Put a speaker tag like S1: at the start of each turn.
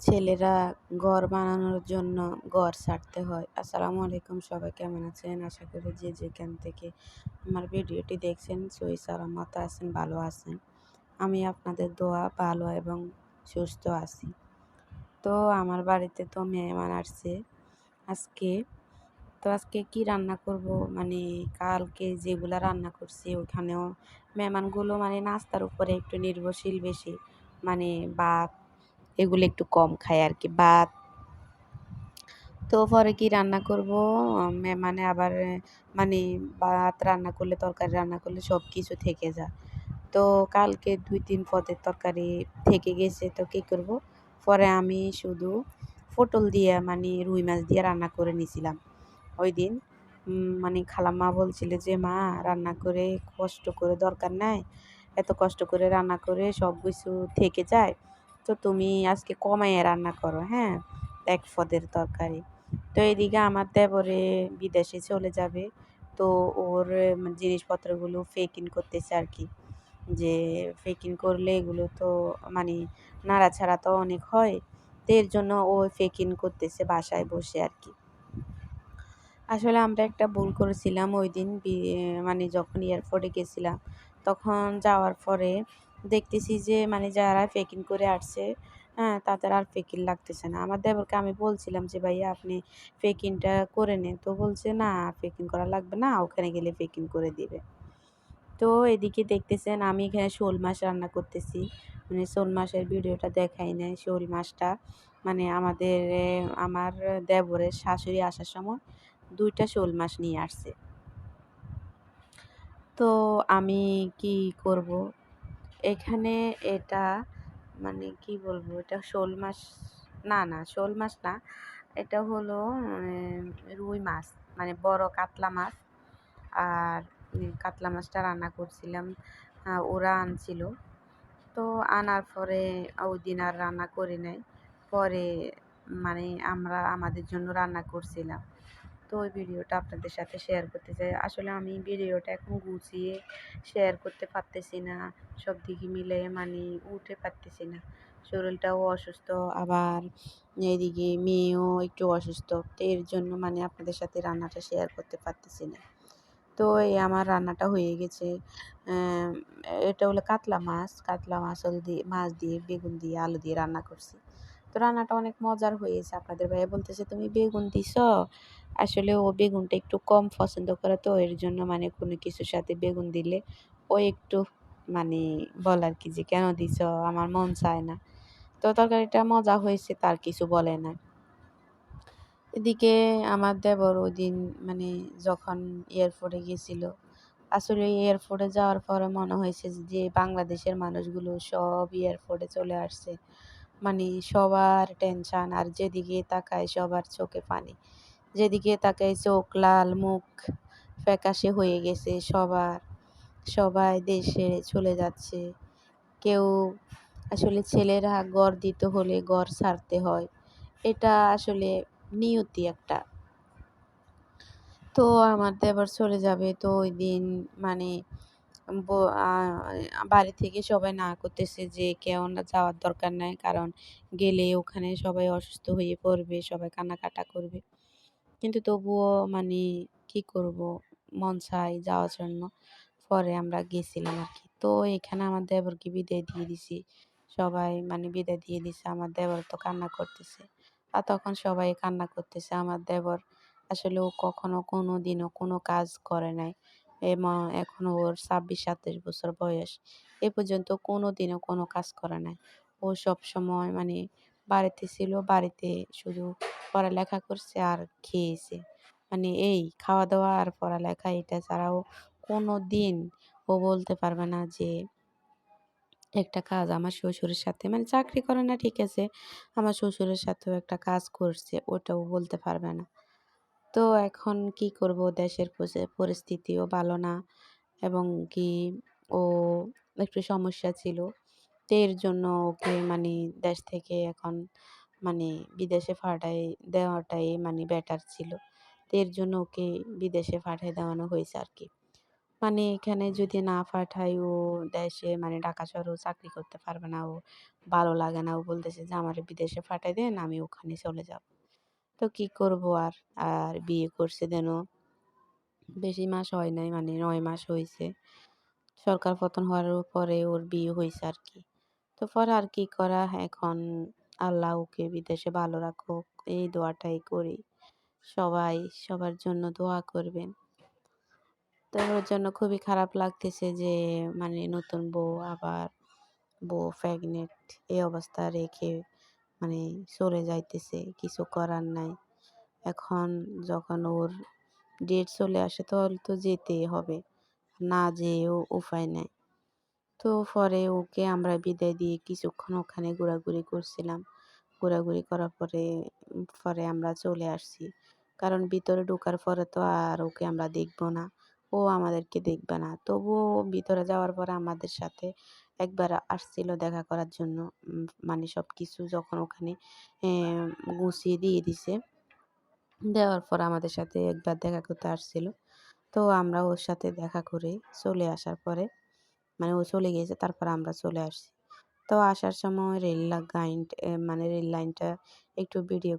S1: ছেলেরা ঘর বানানোর জন্য ঘর ছাড়তে হয়। আসসালামু আলাইকুম, সবাই কেমন আছেন? আশা করি যে যেখান থেকে আমার ভিডিওটি দেখছেন, সই সালামত আছেন, ভালো আছেন। আমি আপনাদের দোয়া, ভালো এবং সুস্থ আছি। তো আমার বাড়িতে তো মেহমান আসছে আজকে। তো আজকে কি রান্না করব? মানে কালকে যেগুলো রান্না করছি ওখানেও মেহমানগুলো মানে নাস্তার উপরে একটু নির্ভরশীল বেশি। মানে ভাত এগুলো একটু কম খাই আর কি ভাত। তো পরে কি রান্না করব? মানে আবার মানে ভাত রান্না করলে, তরকারি রান্না করলে সব কিছু থেকে যায়। তো কালকে দুই তিন পদের তরকারি থেকে গেছে, তো কী করব? পরে আমি শুধু পটল দিয়ে মানে রুই মাছ দিয়ে রান্না করে নিয়েছিলাম ওই দিন মানে খালাম্মা বলছিল যে, মা, রান্না করে কষ্ট করে দরকার নাই। এত কষ্ট করে রান্না করে সব কিছু থেকে যায়। তো তুমি আজকে কমাইয়ে রান্না করো হ্যাঁ? এক পদের তরকারি। তো এদিকে আমার দেবরে বিদেশে চলে যাবে। তো ওর জিনিসপত্রগুলো ফেকিং করতেছে আর কি। যে ফেকিং করলে এগুলো তো মানে নাড়াছাড়া তো অনেক হয়। তো এর জন্য ও ফেকিং করতেছে বাসায় বসে আর কি। আসলে আমরা একটা ভুল করেছিলাম ওই দিন মানে যখন এয়ারপোর্টে গেছিলাম, তখন যাওয়ার পরে দেখতেছি যে মানে যারা পেকিং করে আসছে হ্যাঁ তাদের আর পেকিং লাগতেছে না। আমার দেবরকে আমি বলছিলাম যে, ভাইয়া, আপনি পেকিংটা করে নেন। তো বলছে, না পেকিং করা লাগবে না, ওখানে গেলে পেকিং করে দিবে। তো এদিকে দেখতেছেন, আমি এখানে শোল মাছ রান্না করতেছি। মানে শোল মাছের ভিডিওটা দেখাই নাই, শোল মাছটা। মানে আমাদের আমার দেবরের শাশুড়ি আসার সময় দুইটা শোল মাছ নিয়ে আসছে। তো আমি কি করব? এখানে এটা মানে কি বলব? এটা শোল মাছ, না না, শোল মাছ না। এটা হলো রুই মাছ মানে বড় কাতলা মাছ। আর কাতলা মাছটা রান্না করছিলাম ওরা আনছিল। তো আনার পরে ওই দিন আর রান্না করি নাই। পরে মানে আমরা, আমাদের জন্য রান্না করছিলাম। তো ওই ভিডিওটা আপনাদের সাথে শেয়ার করতে চাই। আসলে আমি ভিডিওটা এখন গুছিয়ে শেয়ার করতে পারতেছি না, সব দিকে মিলে মানে উঠে পারতেছি না। শরীরটাও অসুস্থ, আবার এদিকে মেয়েও একটু অসুস্থ, তো এর জন্য মানে আপনাদের সাথে রান্নাটা শেয়ার করতে পারতেছি না। তো এই আমার রান্নাটা হয়ে গেছে। এটা হলো কাতলা মাছ কাতলা মাছ দিয়ে মাছ দিয়ে বেগুন দিয়ে আলু দিয়ে রান্না করছি। রান্নাটা অনেক মজার হয়েছে। আপনাদের ভাইয়া বলতেছে, তুমি বেগুন দিছ? আসলে ও বেগুনটা একটু কম পছন্দ করে, তো এর জন্য মানে কোনো কিছুর সাথে বেগুন দিলে ও একটু মানে বলার কি যে, কেন দিছ? আমার মন চায় না। তো তরকারিটা মজা হয়েছে, তার কিছু বলে না। এদিকে আমার দেবর ওই দিন মানে যখন এয়ারপোর্টে গেছিল আসলে এয়ারপোর্টে যাওয়ার পরে মনে হয়েছে যে, বাংলাদেশের মানুষগুলো সব এয়ারপোর্টে চলে আসছে। মানে সবার টেনশান আর যেদিকে তাকায় সবার চোখে পানি। যেদিকে তাকায় চোখ লাল, মুখ ফ্যাকাশে হয়ে গেছে সবার। সবাই দেশে চলে যাচ্ছে। কেউ আসলে ছেলেরা গড় দিতে হলে গড় ছাড়তে হয়। এটা আসলে নিয়তি একটা। তো আমার দেবর চলে যাবে। তো ওই দিন মানে বাড়ি থেকে সবাই না করতেছে যে কেউ না যাওয়ার দরকার নাই। কারণ গেলে ওখানে সবাই অসুস্থ হয়ে পড়বে, সবাই কান্নাকাটা করবে। কিন্তু তবুও মানে কি করব? মন চাই যাওয়ার জন্য। পরে আমরা গেছিলাম আর কি তো এখানে আমার দেবরকে বিদায় দিয়ে দিছি। সবাই মানে বিদায় দিয়ে দিছে, আমার দেবর তো কান্না করতেছে। আর তখন সবাই কান্না করতেছে, আমার দেবর আসলে ও কখনো কোনো দিনও কোনো কাজ করে নাই। এবং এখন ওর ছাব্বিশ, সাতাশ বছর বয়স। এ পর্যন্ত কোনো দিনও কোনো কাজ করে নাই। ও সব সময় মানে বাড়িতে ছিল, বাড়িতে শুধু পড়ালেখা করছে আর খেয়েছে। মানে এই খাওয়া দাওয়া আর পড়ালেখা এটা ছাড়াও কোনো দিন ও বলতে পারবে না যে একটা কাজ আমার শ্বশুরের সাথে মানে চাকরি করে না, ঠিক আছে, আমার শ্বশুরের সাথেও একটা কাজ করছে, ওটাও বলতে পারবে না। তো এখন কি করব দেশের পরিস্থিতিও ভালো না এবং কি ও একটু সমস্যা ছিল। তো এর জন্য ওকে মানে দেশ থেকে এখন মানে বিদেশে পাঠাই দেওয়াটাই মানে বেটার ছিল। তো এর জন্য ওকে বিদেশে পাঠিয়ে দেওয়ানো হয়েছে আর কি মানে এখানে যদি না পাঠাই ও দেশে মানে ঢাকা শহরেও চাকরি করতে পারবে না। ও ভালো লাগে না। ও বলতেছে যে, আমার বিদেশে পাঠাই দেন, আমি ওখানে চলে যাব। তো কি করব আর? আর বিয়ে করছে যেন? বেশি মাস হয় নাই মানে নয় মাস হয়েছে সরকার পতন হওয়ার পরে ওর বিয়ে হয়েছে আর কি তো পরে আর কি করা? এখন আল্লাহ ওকে বিদেশে ভালো রাখুক, এই দোয়াটাই করি। সবাই সবার জন্য দোয়া করবেন। তো ওর জন্য খুবই খারাপ লাগতেছে যে মানে নতুন বউ, আবার বউ প্রেগনেন্ট এই অবস্থা রেখে মানে চলে যাইতেছে, কিছু করার নাই। এখন যখন ওর ডেট চলে আসে তাহলে তো যেতেই হবে, না যেয়েও উপায় নাই। তো পরে ওকে আমরা বিদায় দিয়ে কিছুক্ষণ ওখানে ঘোরাঘুরি করছিলাম। ঘোরাঘুরি করার পরে পরে আমরা চলে আসছি। কারণ ভিতরে ঢোকার পরে তো আর ওকে আমরা দেখব না। ও আমাদেরকে দেখবে না। তবুও ভিতরে যাওয়ার পরে আমাদের সাথে একবার আসছিল দেখা করার জন্য। মানে সব কিছু যখন ওখানে গুছিয়ে দিয়ে দিছে। দেওয়ার পর আমাদের সাথে একবার দেখা করতে আসছিল। তো আমরা ওর সাথে দেখা করে চলে আসার পরে মানে ও চলে গিয়েছে, তারপর আমরা চলে আসছি। তো আসার সময় রেল লাইন মানে রেল লাইনটা একটু ভিডিও